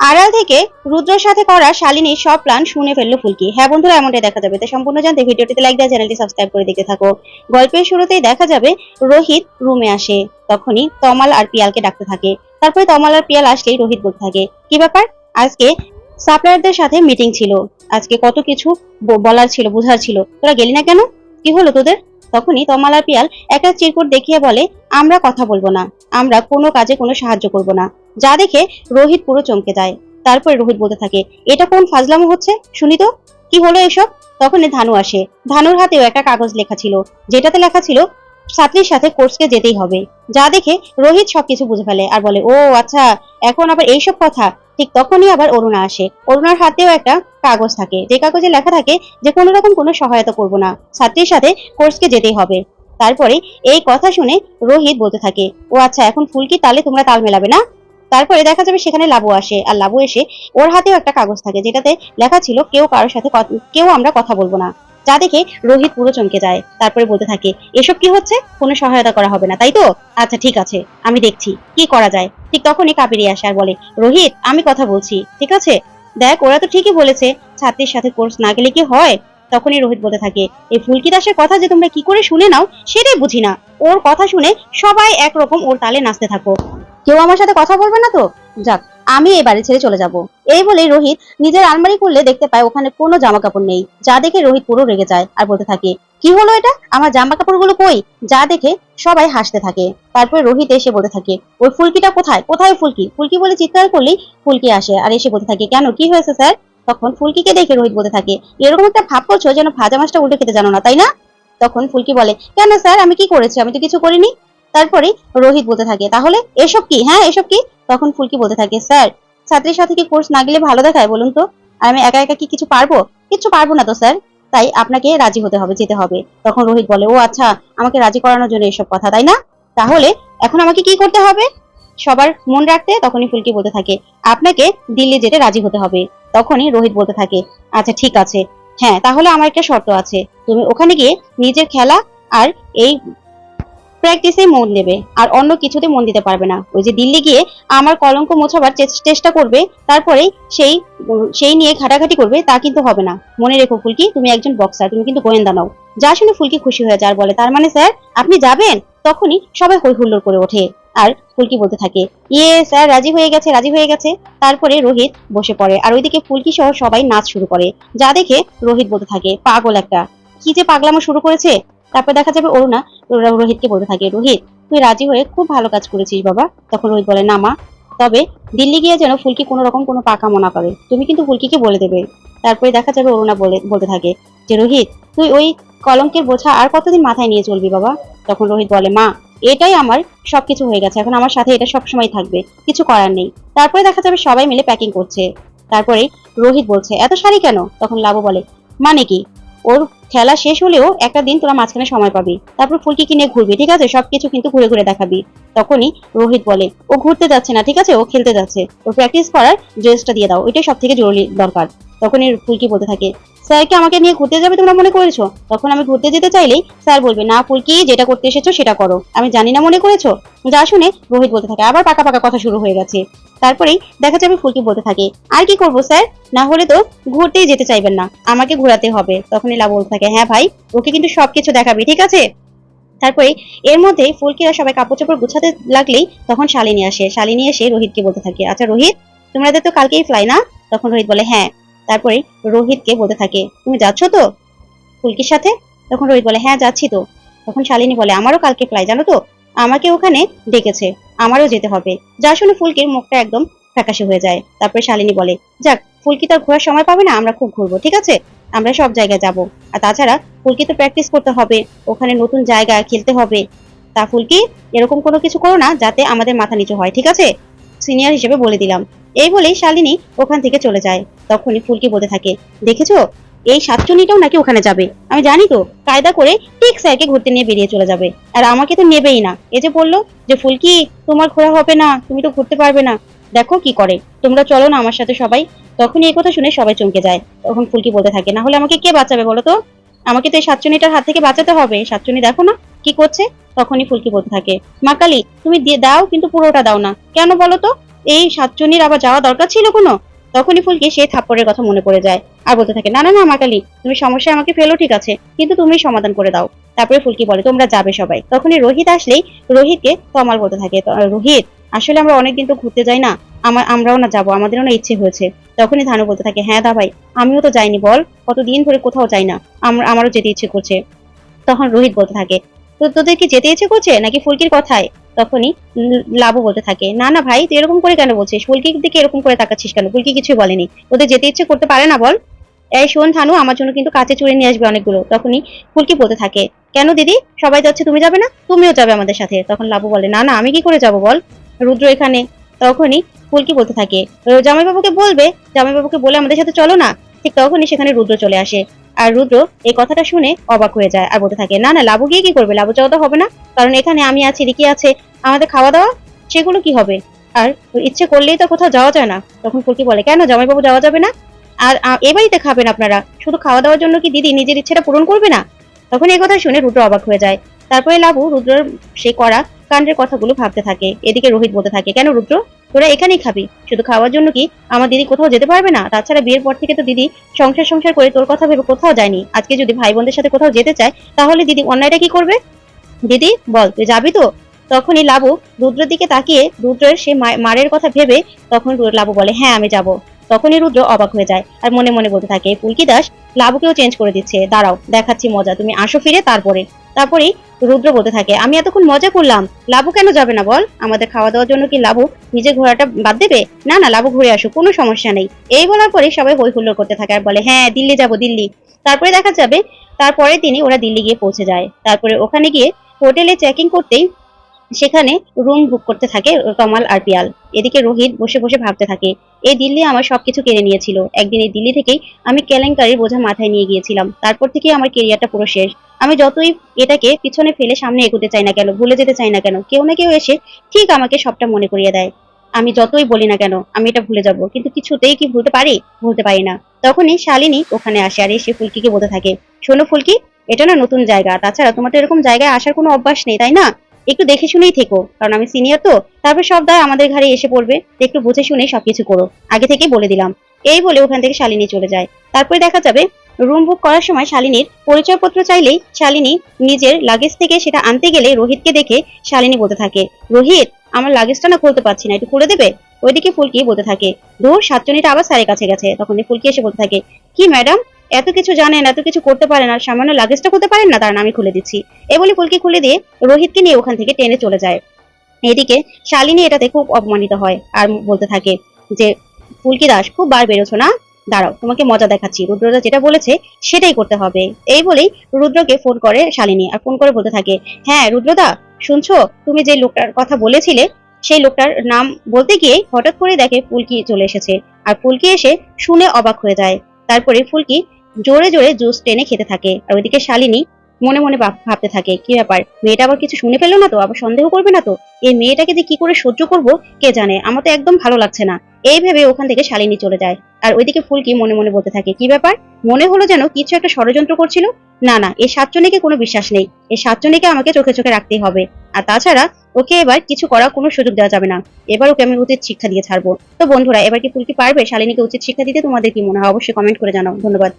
আড়াল থেকে রুদ্রর সাথে করা শালিনীর সব প্ল্যান শুনে ফেলল ফুলকি। হ্যাঁ বন্ধুরা, এমনটাই দেখা যাবে। তাই সম্পূর্ণ জানতে ভিডিওটিতে লাইক দেওয়া চ্যানেলটি সাবস্ক্রাইব করে দেখতে থাকো। গল্পের শুরুতেই দেখা যাবে রোহিত রুমে আসে। তখনই তমাল আর পিয়ালকে ডাকতে থাকে। তারপরে তমাল আর পিয়াল আসলেই রোহিত বলতে থাকে, কি ব্যাপার? আজকে সাপ্লায়ারদের সাথে মিটিং ছিল। আজকে কত কিছু বলার ছিল, বোঝার ছিল। তোরা গেলি না কেন? কি হলো তোদের? তখনই তমাল আর পিয়াল একটা চিরকুট দেখিয়ে বলে, আমরা কথা বলব না। আমরা কোনো কাজে কোনো সাহায্য করব না। যা দেখে রোহিত পুরো চমকে যায়। তারপরে রোহিত বলতে থাকে, এটা কোন ফাজলামো হচ্ছে? শুনি তো। কি হলো এসব? তখনই ধানু আসে। ধানুর হাতেও একটা কাগজ লেখা ছিল, যেটাতে লেখা ছিল ছাত্রীর সাথে কোর্সকে যেতেই হবে। যা দেখে রোহিত সবকিছু বুঝে ফেলে আর বলে, ও আচ্ছা এখন আবার এইসব কথা? ঠিক তখনই আবার অরুণা আসে। অরুণার হাতেও একটা কাগজ থাকে, যে কাগজে লেখা থাকে যে কোনো রকম কোনো সহায়তা করব না ছাত্রীর সাথে কোর্সকে যেতেই হবে। তারপরে এই কথা শুনে রোহিত বলতে থাকে, ও আচ্ছা এখন ফুলকি তালে তোমরা তাল মেলাবে না? তারপরে দেখা যাবে সেখানে লাবু আসে, আর লাবু এসে ওর হাতেও একটা কাগজ থাকে যেটাতে লেখা ছিল কেউ কারোর সাথে কেউ আমরা কথা বলব না। যা দেখে রোহিত পুরো চমকে যায়। তারপরে বলতে থাকে, এসব কি হচ্ছে? কোনো সহায়তা করা হবে না, তাই তো? আচ্ছা ঠিক আছে, আমি দেখছি। কি করা যায়? ঠিক তখনই কাবেরি আসে আর বলে, রোহিত, আমি কথা বলছি, ঠিক আছে? দেখ, ওরা তো ঠিকই বলেছে, ছাত্রীর সাথে কোর্স না গেলে কি হয়? তখনই রোহিত বলতে থাকে এই ফুলকি দাসের কথা যে তোমরা কি করে শুনে নাও, সেটাই বুঝি না। ওর কথা শুনে সবাই একরকম ওর তালে নাচতে থাকো। কেউ আমার সাথে কথা বলবে না তো? যাক, আমি এই বাড়ি ছেড়ে চলে যাব। এই বলে রোহিত নিজের আলমারি খুললে দেখতে পায় ওখানে কোনো জামা কাপড় নেই। যা দেখে রোহিত পুরো রেগে যায় আর বলতে থাকে, কি হলো এটা? আমার জামা কাপড়গুলো কই? যা দেখে সবাই হাসতে থাকে। তারপরে রোহিত এসে বলতে থাকে, ওই ফুলকিটা কোথায়? কোথায় ফুলকি? ফুলকি বলে চিৎকার করলেই ফুলকি আসে আর এসে বলতে থাকে, কেন? কি হয়েছে স্যার? তখন ফুলকিকে দেখে রোহিত বলতে থাকে, এরকম একটা ভাব করছ যেন ভাজা মাছটা উল্টে খেতে জানো না, তাই না? তখন ফুলকি বলে, কেন স্যার? আমি কি করেছি? আমি তো কিছু করিনি। তারপরে রোহিত বলতে থাকে, তাহলে এসব কি? হ্যাঁ এসব কি? তখন ফুলকি বলতে থাকে, স্যার, ছাত্রীর সাথে কি কোর্স না গেলে ভালো দেখায় বলুন তো? আর আমি একা একা কি কিছু পারব? কিছু পারব না তো, স্যার। তাই আপনাকে রাজি হতে হবে, যেতে হবে। তখন রোহিত বলে, ও আচ্ছা আমাকে রাজি করানোর জন্য এসব কথা, তাই না? তাহলে এখন আমাকে কি করতে হবে? সবার মন রাখতে তখনই ফুলকি বলতে থাকে, আপনাকে দিল্লি যেতে রাজি হতে হবে। তখনই রোহিত বলতে থাকে আচ্ছা ঠিক আছে। হ্যাঁ তাহলে আমার একটা শর্ত আছে। তুমি ওখানে গিয়ে নিজের খেলা আর এই প্র্যাকটিসে মন দেবে, আর অন্য কিছুতে মন দিতে পারবে না। ওই যে দিল্লি গিয়ে আমার কলঙ্ক মোছাবার চেষ্টা করবে তারপরে সেই সেই নিয়ে ঘাটাঘাটি করবে, তা কিন্তু হবে না। মনে রেখো ফুলকি, তুমি একজন বক্সার তুমি কিন্তু গোয়েন্দা নাও। যা শুনে ফুলকি খুশি হয়ে যায় আর বলে, তার মানে স্যার আপনি যাবেন? তখনই সবাই হই হুল্লোড় করে ওঠে। আর ফুলকি বলতে থাকে ইয়ে স্যার রাজি হয়ে গেছে, রাজি হয়ে গেছে। তারপরে রোহিত বসে পড়ে, আর ওইদিকে ফুলকি সহ সবাই নাচ শুরু করে। যা দেখে রোহিত বলতে থাকে, পাগল একটা। কি যে পাগলামো শুরু করেছে তারপর দেখা যাবে অরুণা রোহিতকে বলতে থাকে, রোহিত, তুই রাজি হয়ে খুব ভালো কাজ করেছিস বাবা। তখন রোহিত বলে, না মা, তবে দিল্লি গিয়ে যেন ফুলকি কোনো রকম কোনো পাকা মনা করে, তুমি কিন্তু ফুলকিকে বলে দেবে। তারপরে দেখা যাবে অরুণা বলে, বলতে থাকে যে, রোহিত, তুই ওই কলঙ্কের বোঝা আর কতদিন মাথায় নিয়ে চলবি বাবা? তখন রোহিত বলে, মা, এটাই আমার সবকিছু হয়ে গেছে, এখন আমার সাথে এটা সবসময় থাকবে, কিছু করার নেই। তারপরে দেখা যাবে সবাই মিলে প্যাকিং করছে। তারপরে রোহিত বলছে, এত শাড়ি কেন? তখন লাবু বলে মানে কি? ওর খেলা শেষ হলেও একটা দিন তোরা মাঝখানে সময় পাবি। তারপর ফুলকি কিনে ঘুরবি, ঠিক আছে? সবকিছু কিন্তু ঘুরে ঘুরে দেখাবি। তখনই রোহিত বলে, ও ঘুরতে যাচ্ছে না, ঠিক আছে? ও খেলতে যাচ্ছে। ও প্র্যাকটিস করার ড্রেসটা দিয়ে দাও, ওইটাই সব থেকে জরুরি দরকার। তখনই ফুলকি বলতে থাকে স্যার কি আমাকে নিয়ে ঘুরতে যাবে তোমরা মনে করেছ? তখন আমি ঘুরতে যেতে চাইলেই স্যার বলবে, না ফুলকি, যেটা করতে এসেছ সেটা করো। আমি জানি না মনে করেছ? যা শুনে রোহিত বলতে থাকে, আবার পাকা পাকা কথা শুরু হয়ে গেছে। তারপরেই দেখা যাবে ফুলকি বলতে থাকে, আর কি করব স্যার? না হলে তো ঘুরতেই যেতে চাইবেন না। আমাকে ঘোরাতে হবে। তখনই লাভ বলতে থাকে। হ্যাঁ ভাই, ওকে কিন্তু সবকিছু দেখাবি, ঠিক আছে? তারপরে এর মধ্যে ফুলকিরা সবাই কাপড় চোপড় গুছাতে লাগলেই তখন শালিনী আসে। শালিনী এসে রোহিতকে বলতে থাকে আচ্ছা রোহিত তোমাদের তো কালকেই ফ্লাই না? তখন রোহিত বলে হ্যাঁ। তারপরে রোহিতকে বলতে থাকে, তুমি যাচ্ছ তো ফুলকির সাথে? তখন রোহিত বলে হ্যাঁ যাচ্ছি তো। তখন শালিনী বলে, আমারও কালকে ফ্লাই জানো তো? আমাকে ওখানে ডেকেছে, আমারও যেতে হবে। যা শুনে ফুলকির মুখটা একদম ফ্যাকাশে হয়ে যায়। তারপরে শালিনী বলে, যাক, ফুলকি তার ঘোরার সময় পাবে না, আমরা খুব ঘুরবো, ঠিক আছে? আমরা সব জায়গায় যাব। আর তাছাড়া ফুলকি তো প্র্যাকটিস করতে হবে, ওখানে নতুন জায়গা খেলতে হবে। তা ফুলকি, এরকম কোনো কিছু করো না, যাতে আমাদের মাথা নিচু হয়, ঠিক আছে? সিনিয়র হিসেবে বলে দিলাম। এই বলেই শালিনী ওখান থেকে চলে যায়। তখনই ফুলকি বলতে থাকে, দেখেছ? এই সাতচুনিটাও নাকি ওখানে যাবে? আমি জানি তো, কায়দা করে ঠিক স্যারকে ঘুরতে নিয়ে বেরিয়ে চলে যাবে। আর আমাকে তো নেবেই না। এই যে বলল যে, ফুলকি, তোমার ঘোরা হবে না, তুমি তো ঘুরতে পারবে না। দেখো কি করে। তোমরা চলো না আমার সাথে সবাই। তখনই এই কথা শুনে সবাই চমকে যায়। তখন ফুলকি বলতে থাকে, না হলে আমাকে কে বাঁচাবে বলো তো? আমাকে তো এই সাতচুনিটার হাত থেকে বাঁচাতে হবে। সাতচুনি দেখো না কি করছে? তখনই ফুলকি বলতে থাকে, মা কালী, তুমি দিয়ে দাও, কিন্তু পুরোটা দাও না। কেন বলো তো? এই সাতজনের আবার যাওয়া দরকার ছিল কোনো? তখনই ফুলকি সেই থাপ্পড়ের কথা মনে পড়ে যায় আর বলতে থাকে, না না না, মা মাকালি তুমি সমস্যায় আমাকে ফেলো, ঠিক আছে। কিন্তু তুমি সমাধান করে দাও। তারপরে ফুলকি বলে, তোমরা যাবে সবাই। তখনই রোহিত আসলেই রোহিতকে তমাল বলতে থাকে রোহিত আসলে আমরা অনেকদিন তো ঘুরতে যাই না। আমার আমরাও না যাব, আমাদেরও না ইচ্ছে হয়েছে। তখনই ধানু বলতে থাকে হ্যাঁ দা ভাই আমিও তো যাইনি, বল। কতদিন ধরে কোথাও যাই না। আমরা আমারও যেতে ইচ্ছে করছে। তখন রোহিত বলতে থাকে, তো, তোদের কি যেতে ইচ্ছে করছে নাকি ফুলকির কথায়? তখনই লাবু বলতে থাকে, না না ভাই, তুই এরকম করে কেন বলছিস? ফুলকির দিকে এরকম করে তাকাচ্ছিস কেন? ফুলকি কিছুই বলেনি। ওদের যেতে ইচ্ছে করতে পারে না, বল। এই শোন থানু আমার জন্য কিন্তু কাছে চুড়ে নিয়ে আসবে অনেকগুলো। তখনই ফুলকি বলতে থাকে, কেন দিদি? সবাই যাচ্ছে, তুমি যাবে না? তুমিও যাবে আমাদের সাথে। তখন লাবু বলে, না না, আমি কি করে যাব, বল? রুদ্র এখানে তখনই ফুলকি বলতে থাকে। "ও, জামাইবাবুকে বলবে জামাইবাবুকে বলে আমাদের সাথে চলো না। ঠিক তখনই সেখানে রুদ্র চলে আসে। আর রুদ্র এই কথাটা শুনে অবাক হয়ে যায় আর বলতে থাকে না না লাবু গিয়ে কি করবে? লাবু যাওয়া তো হবে না। কারণ এখানে আমি আছি রিকি আছে আমাদের খাওয়া দাওয়া সেগুলো কি হবে? আর ইচ্ছে করলেই তো কোথাও যাওয়া যায় না। তখন ফুলকি বলে কেন? জামাইবাবু যাওয়া যাবে না? আর এ বাড়িতে খাবেন আপনারা? শুধু খাওয়া দাওয়ার জন্য কি দিদি নিজের ইচ্ছেটা পূরণ করবে না? তখন এই কথা শুনে রুদ্র অবাক হয়ে যায়। তারপরে লাবু রুদ্রর সে করা কাণ্ডের কথাগুলো ভাবতে থাকে, এদিকে রোহিত বলতে থাকে, কেন রুদ্র? তোরা এখানেই খাবি। শুধু খাওয়ার জন্য কি আমার দিদি কোথাও যেতে পারবে না? তাছাড়া বিয়ের পর থেকে তো দিদি সংসার সংসার করে তোর কথা ভেবে কোথাও যায়নি। আজকে যদি ভাই বোনদের সাথে কোথাও যেতে চায়, তাহলে দিদি অন্যায়টা কি করবে? দিদি, বল, তুই যাবি তো? তখনই লাবু রুদ্রের দিকে তাকিয়ে রুদ্রের সে মারের কথা ভেবে তখন লাবু বলে হ্যাঁ আমি যাব। তখনই রুদ্র অবাক হয়ে যায় আর মনে মনে বলতে থাকে পুলকি দাস লাবুকেও চেঞ্জ করে দিচ্ছে। দাঁড়াও, দেখাচ্ছি মজা। তুমি আসো ফিরে তারপরে। তারপরেই রুদ্র বলতে থাকে, আমি এতক্ষণ মজা করলাম। লাবু কেন যাবে না বল? আমাদের খাওয়া দাওয়ার জন্য কি লাবু নিজে ঘোড়াটা বাদ দেবে? না না, লাবু ঘুরে আসো কোনো সমস্যা নেই। এই বলার পরে সবাই হই হুল্লোড় করতে থাকে আর বলে হ্যাঁ দিল্লি যাব, দিল্লি। তারপরে দেখা যাবে তারপরে তিনি ওরা দিল্লি গিয়ে পৌঁছে যায়। তারপরে ওখানে গিয়ে হোটেলে চেকিং করতেই সেখানে রুম বুক করতে থাকে তমাল আর পিয়াল। এদিকে রোহিত বসে বসে ভাবতে থাকে এই দিল্লি আমার সবকিছু কেড়ে নিয়েছিল। একদিন এই দিল্লি থেকেই আমি কেলেঙ্কারির বোঝা মাথায় নিয়ে গিয়েছিলাম। তারপর থেকেই আমার কেরিয়ারটা পুরো শেষ। আমি যতই এটাকে পিছনে ফেলে সামনে এগোতে চাই না কেন, ভুলে যেতে চাই না কেন, কেউ না কেউ এসে ঠিক আমাকে সবটা মনে করিয়ে দেয়। আমি যতই বলি না কেন, আমি এটা ভুলে যাব। কিন্তু কিছুতেই কি ভুলতে পারি? ভুলতে পারি না। তখনই শালিনী ওখানে আসে আর এসে ফুলকিকে বলতে থাকে, শোনো ফুলকি, এটা না নতুন জায়গা। তাছাড়া তোমার তো এরকম জায়গায় আসার কোনো অভ্যাস নেই, তাই না? একটু দেখে শুনেই থেকো। কারণ আমি সিনিয়র তো, তারপর সব দায় আমাদের ঘাড়ে এসে পড়বে। একটু বুঝে শুনে সবকিছু করো। আগে থেকেই বলে দিলাম। এই বলে ওখান থেকে শালিনী চলে যায়। তারপরে দেখা যাবে রুম বুক করার সময় শালিনীর পরিচয়পত্র চাইলেই শালিনী নিজের লাগেজ থেকে সেটা আনতে গেলে রোহিতকে দেখে শালিনী বলতে থাকে, রোহিত, আমার লাগেজটা না খুলতে পারছি না, একটু খুলে দেবে? ওইদিকে ফুলকি বলতে থাকে দূর সাতজনীটা আবার স্যারের কাছে গেছে। তখন ফুলকি এসে বলতে থাকে, কি ম্যাডাম এত কিছু জানেন, এত কিছু করতে পারেন আর সামান্য লাগেজটা করতে পারেন না? দাঁড়ান, আমি খুলে দিচ্ছি। এ বলে ফুলকি খুলে দিয়ে রোহিতকে নিয়ে ওখান থেকে টেনে চলে যায়। এদিকে শালিনী এটাতে খুব অপমানিত হয় আর বলতে থাকে যে, ফুলকি দাস, খুব বার বেরোছো না? দাঁড়াও, তোমাকে মজা দেখাচ্ছি। রুদ্রদা যেটা বলেছে সেটাই করতে হবে। এই বলেই রুদ্রকে ফোন করে শালিনী আর ফোন করে বলতে থাকে হ্যাঁ রুদ্রদা, শুনছো? তুমি যে লোকটার কথা বলেছিলে, সেই লোকটার নাম বলতে গিয়ে হঠাৎ করে দেখে ফুলকি চলে এসেছে। আর ফুলকি এসে শুনে অবাক হয়ে যায়। তারপরে ফুলকি জোরে জোরে জুস টেনে খেতে থাকে। আর ওইদিকে শালিনী মনে মনে ভাবতে থাকে, কি ব্যাপার? মেয়েটা আবার কিছু শুনে ফেলল না তো? আবার সন্দেহ করবে না তো? এই মেয়েটাকে যে কি করে সহ্য করব? কে জানে? আমার তো একদম ভালো লাগছে না। এই ভেবে ওখান থেকে শালিনী চলে যায়। আর ওইদিকে ফুলকি মনে মনে বলতে থাকে, কি ব্যাপার? মনে হলো যেন কিছু একটা ষড়যন্ত্র করছিল? না না, এই সাতজনীকে কোনো বিশ্বাস নেই। এই সাতজনীকে আমাকে চোখে চোখে রাখতেই হবে। আর তাছাড়া ওকে এবার কিছু করার কোনো সুযোগ দেওয়া যাবে না। এবার ওকে আমি উচিত শিক্ষা দিয়ে ছাড়বো। তো বন্ধুরা, এবার কি ফুলকি পারবে? শালিনীকে উচিত শিক্ষা দিতে তোমাদের কি মনে হয়? অবশ্যই কমেন্ট করে জানাও। ধন্যবাদ।